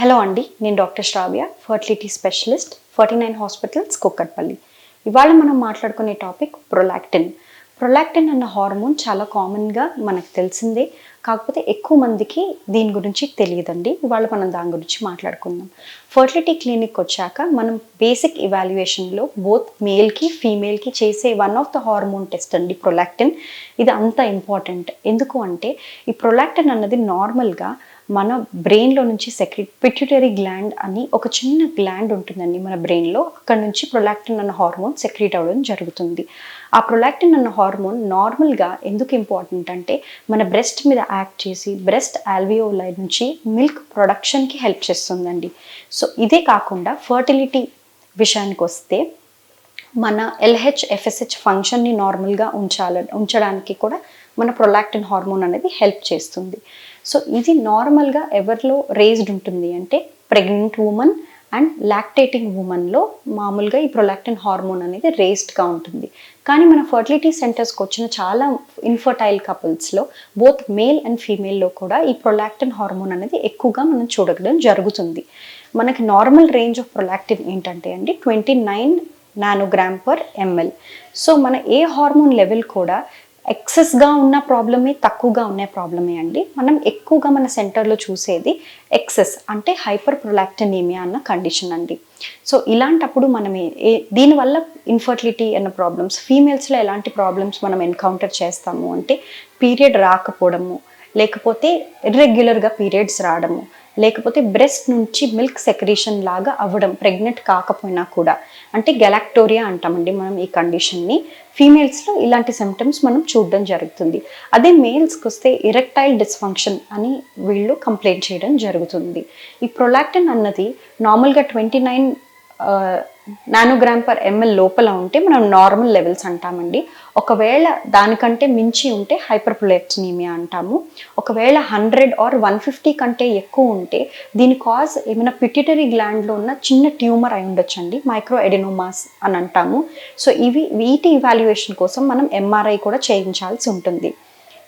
Hello అండి నేను doctor Sravya fertility specialist forty nine hospitals Kukatpally. ఇవాళ మనం మాట్లాడుకునే టాపిక్ ప్రొలాక్టిన్. ప్రొలాక్టిన్ అన్న హార్మోన్ చాలా కామన్గా మనకు తెలిసిందే కాకపోతే ఎక్కువ మందికి దీని గురించి తెలియదండి. ఇవాళ మనం దాని గురించి మాట్లాడుకుందాం. ఫర్టిలిటీ క్లినిక్ వచ్చాక మనం బేసిక్ ఇవాల్యుయేషన్లో బోత్ మేల్కి ఫీమేల్కి చేసే one of the hormone test అండి ప్రొలాక్టిన్. ఇది అంత ఇంపార్టెంట్ ఎందుకు అంటే ఈ ప్రొలాక్టిన్ అన్నది నార్మల్గా మన బ్రెయిన్లో నుంచి సెక్రెట్ పిట్యూటరీ గ్లాండ్ అని ఒక చిన్న గ్లాండ్ ఉంటుందండి మన బ్రెయిన్లో. అక్కడ నుంచి ప్రొలాక్టిన్ అన్న హార్మోన్ సెక్రెట్ అవ్వడం జరుగుతుంది. ఆ ప్రొలాక్టిన్ అన్న హార్మోన్ నార్మల్గా ఎందుకు ఇంపార్టెంట్ అంటే మన బ్రెస్ట్ మీద యాక్ట్ చేసి బ్రెస్ట్ ఆల్వియోలై నుంచి మిల్క్ ప్రొడక్షన్కి హెల్ప్ చేస్తుందండి. సో ఇదే కాకుండా ఫర్టిలిటీ విషయానికి వస్తే మన ఎల్హెచ్ ఎఫ్ఎస్హెచ్ ఫంక్షన్ని నార్మల్గా ఉంచాల ఉంచడానికి కూడా మన ప్రొలాక్టిన్ హార్మోన్ అనేది హెల్ప్ చేస్తుంది. సో ఇది నార్మల్గా ఎవరిలో రేజ్డ్ ఉంటుంది అంటే ప్రెగ్నెంట్ ఉమెన్ అండ్ లాక్టేటింగ్ ఉమెన్లో మామూలుగా ఈ ప్రొలాక్టిన్ హార్మోన్ అనేది రేస్డ్గా ఉంటుంది. కానీ మన ఫర్టిలిటీ సెంటర్స్కి వచ్చిన చాలా ఇన్ఫర్టైల్ కపుల్స్లో బోత్ మేల్ అండ్ ఫీమేల్లో కూడా ఈ ప్రొలాక్టిన్ హార్మోన్ అనేది ఎక్కువగా మనం చూడగడం జరుగుతుంది. మనకి నార్మల్ రేంజ్ ఆఫ్ ప్రొలాక్టిన్ ఏంటంటే అండి twenty nine nanogram per ml so మన ఏ హార్మోన్ లెవెల్ కూడా ఎక్సెస్గా ఉన్న ప్రాబ్లమే తక్కువగా ఉన్న ప్రాబ్లమే అండి. మనం ఎక్కువగా మన సెంటర్లో చూసేది ఎక్సెస్ అంటే హైపర్ ప్రొలాక్టనేమియా అన్న కండిషన్ అండి. సో ఇలాంటప్పుడు మనం ఏ దీనివల్ల ఇన్ఫర్టిలిటీ అన్న ప్రాబ్లమ్స్ ఫీమేల్స్లో ఎలాంటి ప్రాబ్లమ్స్ మనం ఎన్కౌంటర్ చేస్తాము అంటే పీరియడ్ రాకపోవడము లేకపోతే ఇర్రెగ్యులర్గా పీరియడ్స్ రావడము లేకపోతే బ్రెస్ట్ నుంచి మిల్క్ సెక్రేషన్ లాగా అవ్వడం ప్రెగ్నెంట్ కాకపోయినా కూడా. అంటే గెలాక్టోరియా అంటామండి మనం ఈ కండిషన్ని ఫీమేల్స్లో ఇలాంటి సిమ్టమ్స్ మనం చూడడం జరుగుతుంది. అదే మేల్స్కి వస్తే ఇరెక్టైల్ డిస్ఫంక్షన్ అని వీళ్ళు కంప్లైంట్ చేయడం జరుగుతుంది. ఈ ప్రొలాక్టిన్ అన్నది నార్మల్గా twenty nine nanogram per ml లోపల ఉంటే మనం నార్మల్ లెవెల్స్ అంటామండి. ఒకవేళ దానికంటే మించి ఉంటే హైపర్ అంటాము. ఒకవేళ హండ్రెడ్ ఆర్ వన్ ఫిఫ్టీ కంటే ఎక్కువ ఉంటే దీని కాజ్ ఏమైనా పిటిటరీ గ్లాండ్లో ఉన్న చిన్న ట్యూమర్ అయి ఉండొచ్చండి. మైక్రో ఎడినోమాస్ అని అంటాము. సో ఇవి వీటి ఇవాల్యుయేషన్ కోసం మనం ఎంఆర్ఐ కూడా చేయించాల్సి ఉంటుంది.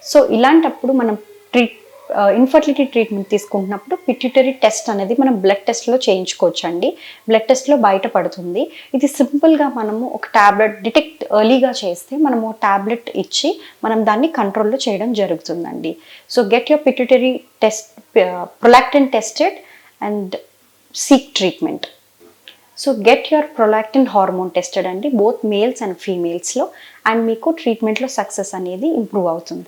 సో ఇలాంటప్పుడు మనం ట్రీట్ ఇన్ఫర్టిలిటీ ట్రీట్మెంట్ తీసుకుంటున్నప్పుడు పిట్యూటరీ టెస్ట్ అనేది మనం బ్లడ్ టెస్ట్లో చేయించుకోవచ్చు అండి బ్లడ్ టెస్ట్లో బయటపడుతుంది ఇది సింపుల్గా మనము ఒక ట్యాబ్లెట్ డిటెక్ట్ ఎర్లీగా చేస్తే మనము ట్యాబ్లెట్ ఇచ్చి మనం దాన్ని కంట్రోల్లో చేయడం జరుగుతుందండి. So get your pituitary test prolactin tested and seek treatment so get your prolactin hormone tested అండి బోత్ మేల్స్ అండ్ ఫీమేల్స్లో అండ్ మీకు ట్రీట్మెంట్లో సక్సెస్ అనేది ఇంప్రూవ్ అవుతుంది.